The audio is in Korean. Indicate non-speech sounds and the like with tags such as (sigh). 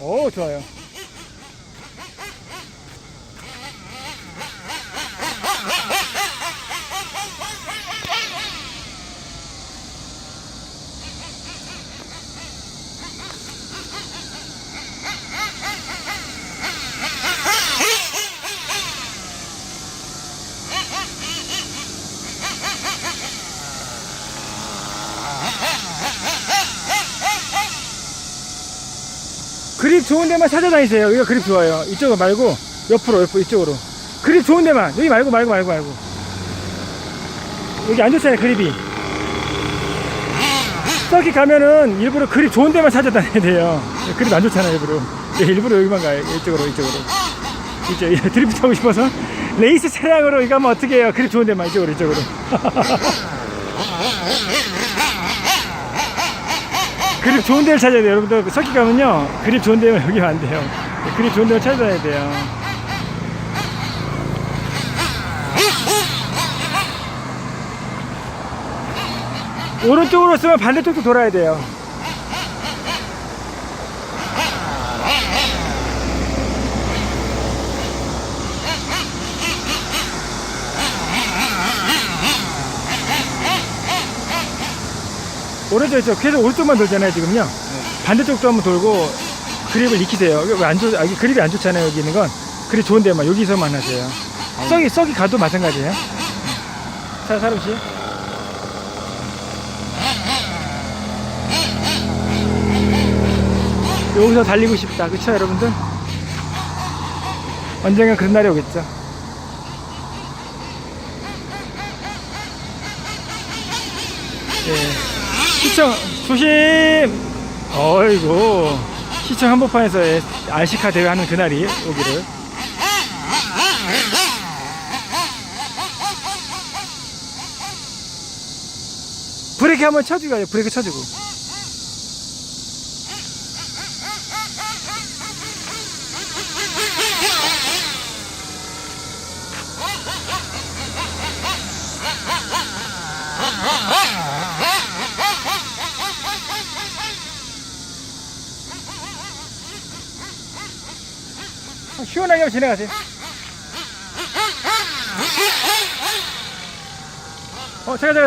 오, 좋아요. 그립 좋은 데만 찾아다니세요. 여기가 그립 좋아요. 이쪽으로 말고 옆으로 옆으로 이쪽으로. 그립 좋은 데만 여기 말고 말고 말고 말고. 여기 안 좋잖아요 그립이. 저기 가면은 일부러 그립 좋은 데만 찾아다녀야 돼요. 그립 안 좋잖아요 일부러. 네, 일부러 여기만 가요. 이쪽으로 이쪽으로. 이쪽 드리프트 하고 싶어서 레이스 차량으로 이거 하면 어떻게 해요? 그립 좋은 데만 이쪽으로 이쪽으로. (laughs) 그립 좋은 데를 찾아야 돼요. 여러분들 석기 가면요. 그립 좋은 데면 여기 안 돼요. 그립 좋은 데를 찾아야 돼요. 오른쪽으로 쓰면 반대쪽도 돌아야 돼요. 오른쪽 있죠. 계속 오른쪽만 돌잖아요, 지금요. 반대쪽도 한번 돌고 그립을 익히세요. 왜안 좋, 아, 이게 그립이 안 좋잖아요, 여기 있는 건. 그립 좋은 데만 여기서만 하세요. 썩이, 썩이 가도 마찬가지예요. 자, 사람 씨. 여기서 달리고 싶다. 그쵸, 여러분들? 언젠가 그런 날이 오겠죠. 예. 시청 조심. 어이구 시청 한복판에서 RC카 대회 하는 그날이 오기를. 브레이크 한번 쳐주고 가요. 브레이크 쳐주고. (laughs) 시원하게 한번 지나가세요. 어, 제가 제가